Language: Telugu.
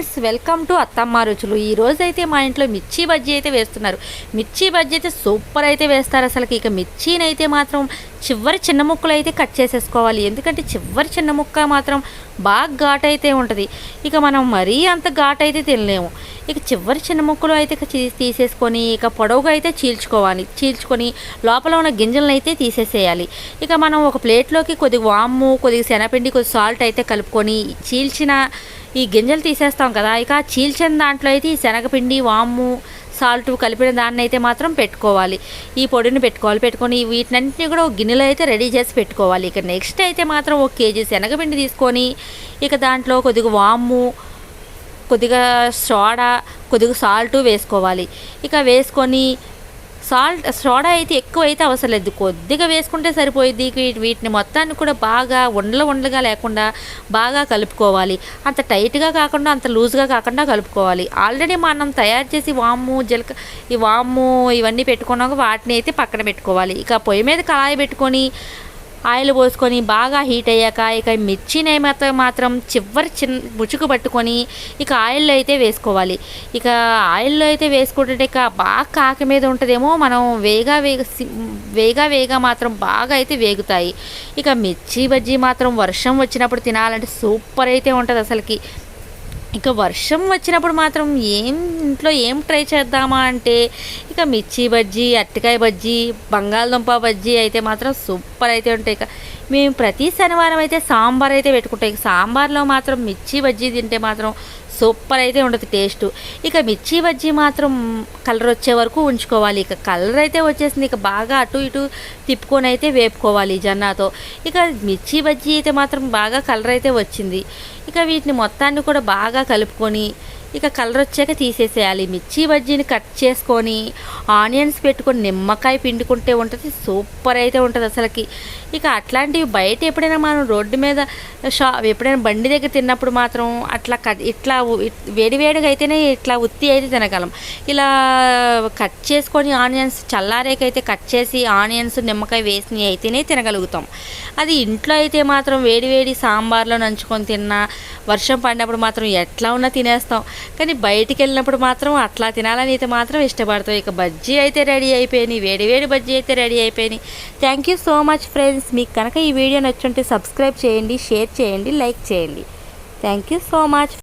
ఫ్రెండ్స్ వెల్కమ్ టు అత్తమ్మ రుచులు. ఈ రోజు అయితే మా ఇంట్లో మిర్చి బజ్జీ అయితే వేస్తున్నారు. మిర్చి బజ్జీ అయితే సూపర్ అయితే వేస్తారు అసలుకి. ఇక మిర్చినైతే మాత్రం చివరి చిన్న ముక్కలు అయితే కట్ చేసేసుకోవాలి. ఎందుకంటే చివరి చిన్న ముక్క మాత్రం బాగా ఘాట్ అయితే ఉంటుంది. ఇక మనం మరీ అంత ఘాట్ అయితే తినలేము. ఇక చివరి చిన్న ముక్కలు అయితే ఇక తీసేసుకొని ఇక పొడవుగా అయితే చీల్చుకోవాలి. చీల్చుకొని లోపల ఉన్న గింజలను అయితే తీసేసేయాలి. ఇక మనం ఒక ప్లేట్లోకి కొద్దిగా వాము కొద్దిగా శనగపిండి కొద్దిగా సాల్ట్ అయితే కలుపుకొని చీల్చిన ఈ గింజలు తీసేస్తాం కదా ఇక చీల్చిన దాంట్లో అయితే ఈ శనగపిండి వాము సాల్ట్ కలిపిన దాన్ని అయితే మాత్రం పెట్టుకోవాలి. ఈ పొడిని పెట్టుకోవాలి. పెట్టుకొని వీటినన్నింటినీ కూడా ఒక గిన్నెలో అయితే రెడీ చేసి పెట్టుకోవాలి. ఇక నెక్స్ట్ అయితే మాత్రం ఒక కేజీ శనగపిండి తీసుకొని ఇక దాంట్లో కొద్దిగా వాము కొద్దిగా సోడా కొద్దిగా సాల్ట్ వేసుకోవాలి. ఇక వేసుకొని సాల్ట్ సోడా అయితే ఎక్కువ అయితే అవసరం లేదు. కొద్దిగా వేసుకుంటే సరిపోయింది వీటిని మొత్తాన్ని కూడా బాగా ఉండలు ఉండలుగా లేకుండా బాగా కలుపుకోవాలి. అంత టైట్గా కాకుండా అంత లూజ్గా కాకుండా కలుపుకోవాలి. ఆల్రెడీ మనం తయారు చేసి వాము జీలక ఈ వాము ఇవన్నీ పెట్టుకున్నాక వాటిని అయితే పక్కన పెట్టుకోవాలి. ఇక పొయ్యి మీద కళాయి పెట్టుకొని ఆయిల్ పోసుకొని బాగా హీట్ అయ్యాక ఇక మిర్చిని మాత్రం మాత్రం చివరి చిన్న ముచుకు పట్టుకొని ఇక ఆయిల్లో అయితే వేసుకోవాలి. ఇక ఆయిల్లో అయితే వేసుకుంటే ఇక బాగా కాక మీద ఉంటుందేమో మనం వేగా వేగ వేగా వేగా మాత్రం బాగా అయితే వేగుతాయి. ఇక మిర్చి బజ్జీ మాత్రం వర్షం వచ్చినప్పుడు తినాలంటే సూపర్ అయితే ఉంటుంది అసలుకి ఇక వర్షం వచ్చినప్పుడు మాత్రం ఏం ఇంట్లో ఏం ట్రై చేద్దామా అంటే ఇక మిర్చి బజ్జీ అరటికాయ బజ్జీ బంగాళదుంప బజ్జీ అయితే మాత్రం సూపర్ అయితే ఉంటాయి. ఇక మేము ప్రతి శనివారం అయితే సాంబార్ అయితే పెట్టుకుంటాం. ఇక సాంబార్లో మాత్రం మిర్చి బజ్జీ తింటే మాత్రం సూపర్ అయితే ఉంటుంది టేస్ట్. ఇక మిర్చి బజ్జీ మాత్రం కలర్ వచ్చే వరకు ఉంచుకోవాలి. ఇక కలర్ అయితే వచ్చేసింది. ఇక బాగా అటు ఇటు తిప్పుకొని అయితే వేపుకోవాలి జన్నాతో. ఇక మిర్చి బజ్జీ అయితే మాత్రం బాగా కలర్ అయితే వచ్చింది. ఇక వీటిని మొత్తాన్ని కూడా బాగా కలుపుకొని ఇక కలర్ వచ్చాక తీసేసేయాలి. మిర్చి బజ్జీని కట్ చేసుకొని ఆనియన్స్ పెట్టుకొని నిమ్మకాయ పిండుకుంటే ఉంటుంది సూపర్ అయితే ఉంటుంది అసలుకి. ఇక అట్లాంటివి బయట ఎప్పుడైనా మనం రోడ్డు మీద షా ఎప్పుడైనా బండి దగ్గర తిన్నప్పుడు మాత్రం అట్లా కట్ ఇట్లా వేడివేడిగా అయితేనే ఇట్లా ఉత్తి అయితే తినగలం. ఇలా కట్ చేసుకొని ఆనియన్స్ చల్లారేకైతే కట్ చేసి ఆనియన్స్ నిమ్మకాయ వేసి అయితేనే తినగలుగుతాం. అది ఇంట్లో అయితే మాత్రం వేడివేడి సాంబార్లో నంచుకొని తిన్నా వర్షం పడినప్పుడు మాత్రం ఎట్లా ఉన్నా తినేస్తాం. కానీ బయటికి వెళ్ళినప్పుడు మాత్రం అట్లా తినాలని అయితే మాత్రం ఇష్టపడతాం ఇక బజ్జీ అయితే రెడీ అయిపోయినాయి వేడి బజ్జీ అయితే రెడీ అయిపోయినాయి thank you so much friends మీకు కనుక ఈ వీడియో నచ్చుంటే సబ్స్క్రైబ్ చేయండి షేర్ చేయండి లైక్ చేయండి. Thank you so much